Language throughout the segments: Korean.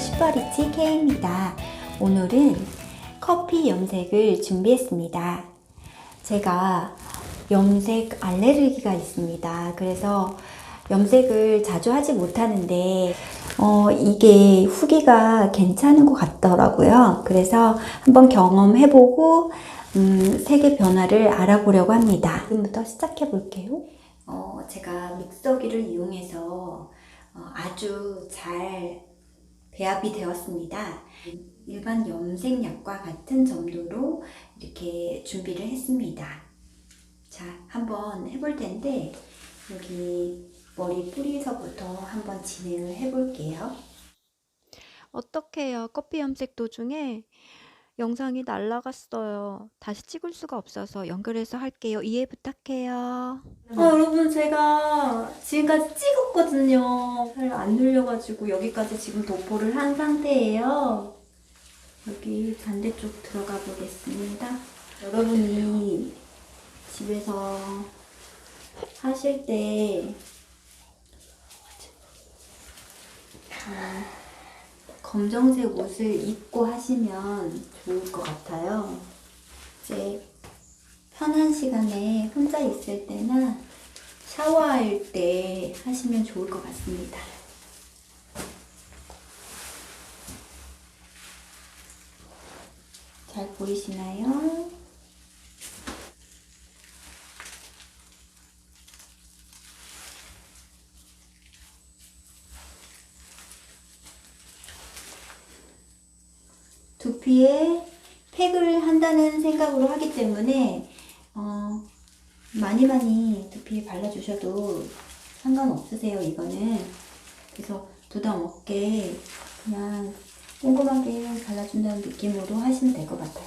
슈퍼리치 K입니다. 오늘은 커피 염색을 준비했습니다. 제가 염색 알레르기가 있습니다. 그래서 염색을 자주 하지 못하는데 어, 이게 후기가 괜찮은 것 같더라고요. 그래서 한번 경험해보고 음, 색의 변화를 알아보려고 합니다. 지금부터 시작해 볼게요. 어, 제가 믹서기를 이용해서 어, 아주 잘 배합이 되었습니다. 일반 염색약과 같은 점도로 이렇게 준비를 했습니다. 자, 한번 해볼 텐데 여기 머리 뿌리서부터 한번 진행을 해볼게요. 어떡해요. 커피 염색 도중에 영상이 날라갔어요. 다시 찍을 수가 없어서 연결해서 할게요. 이해 부탁해요. 아, 여러분 제가 지금까지 찍었거든요. 잘 안 눌려가지고 여기까지 지금 도포를 한 상태예요. 여기 반대쪽 들어가 보겠습니다. 여러분이 집에서 하실 때 음, 검정색 옷을 입고 하시면 좋을 것 같아요. 이제 편한 시간에 혼자 있을 때나 샤워할 때 하시면 좋을 것 같습니다. 잘 보이시나요? 두피에 팩을 한다는 생각으로 하기 때문에 어, 많이 많이 두피에 발라주셔도 상관없으세요 이거는. 그래서 부담 없게 그냥 꼼꼼하게 발라준다는 느낌으로 하시면 될 것 같아요.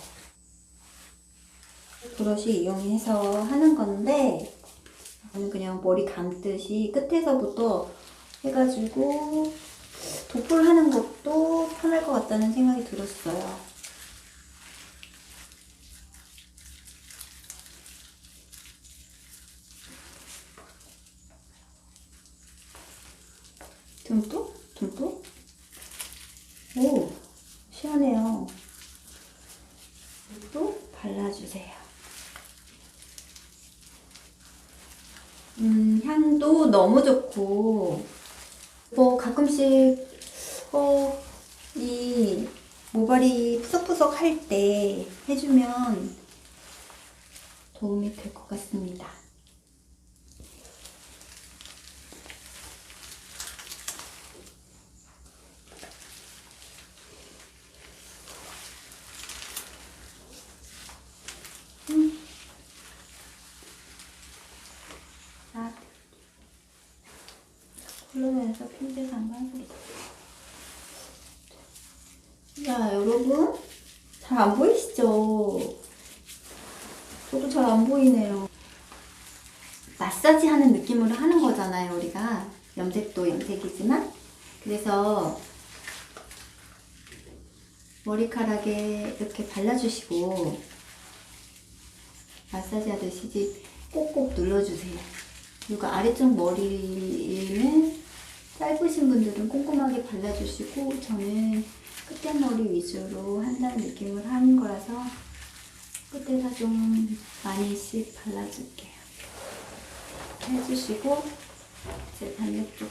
브러쉬 이용해서 하는 건데 저는 그냥 머리 감듯이 끝에서부터 해가지고 도포를 하는 것도 편할 것 같다는 생각이 들었어요 듬뿍? 듬뿍? 오, 시원해요. 듬뿍 발라주세요. 음, 향도 너무 좋고, 뭐, 가끔씩, 어, 이 모발이 푸석푸석 할 때 해주면 도움이 될 것 같습니다. 자, 콜로네에서 핀셋 한번 해보겠습니다. 자, 여러분. 잘 안 보이시죠? 저도 잘 안 보이네요. 마사지 하는 느낌으로 하는 거잖아요, 우리가. 염색도 염색이지만. 그래서 머리카락에 이렇게 발라주시고 마사지 하듯이 꼭꼭 눌러주세요. 그리고 아래쪽 머리는 짧으신 분들은 꼼꼼하게 발라주시고 저는 끝에머리 위주로 한다는 느낌을 하는 거라서 끝에다 좀 많이씩 발라줄게요. 이렇게 해주시고 이제 반대쪽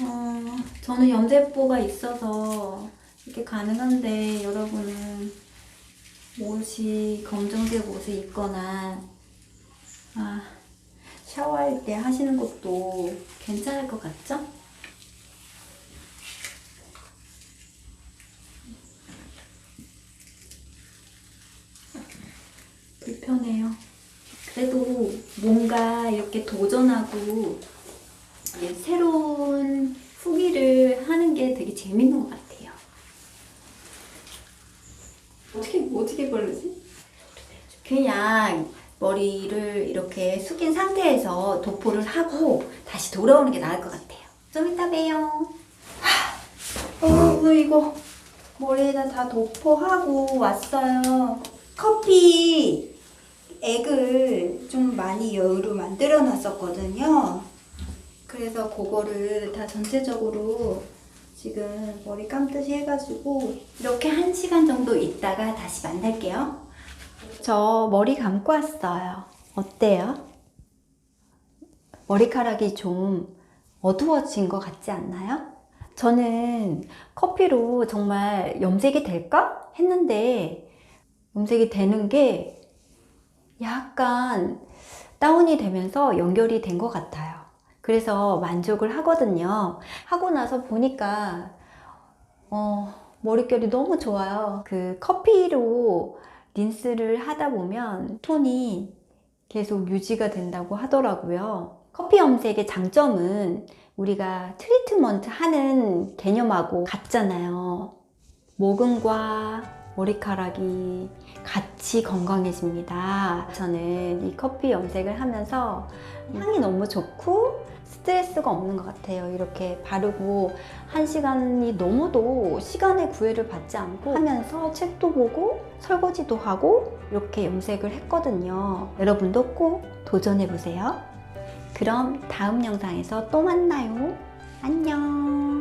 어, 저는 염색보가 있어서 이렇게 가능한데 여러분은 옷이 검정색 옷을 입거나 아, 샤워할 때 하시는 것도 괜찮을 것 같죠? 불편해요. 그래도 뭔가 이렇게 도전하고 새로운 후기를 하는 게 되게 재밌는 것 같아요. 어떻게 어떻게 바르지? 그냥 머리를 이렇게 숙인 상태에서 도포를 하고 다시 돌아오는 게 나을 것 같아요. 좀 이따 봬요. 하, 어, 이거 머리에다 다 도포하고 왔어요. 커피 액을 좀 많이 여유로 만들어 놨었거든요. 그래서 그거를 다 전체적으로 지금 머리 감듯이 해가지고 이렇게 한 시간 정도 있다가 다시 만날게요. 저 머리 감고 왔어요. 어때요? 머리카락이 좀 어두워진 것 같지 않나요? 저는 커피로 정말 염색이 될까? 했는데 염색이 되는 게 약간 다운이 되면서 연결이 된 것 같아요. 그래서 만족을 하거든요. 하고 나서 보니까 어, 머릿결이 너무 좋아요. 그 커피로 린스를 하다 보면 톤이 계속 유지가 된다고 하더라고요. 커피 염색의 장점은 우리가 트리트먼트 하는 개념하고 같잖아요. 모근과 머리카락이 같이 건강해집니다. 저는 이 커피 염색을 하면서 향이 너무 좋고 스트레스가 없는 것 같아요. 이렇게 바르고 한 시간이 넘어도 시간의 구애를 받지 않고 하면서 책도 보고 설거지도 하고 이렇게 염색을 했거든요. 여러분도 꼭 도전해 보세요. 그럼 다음 영상에서 또 만나요. 안녕.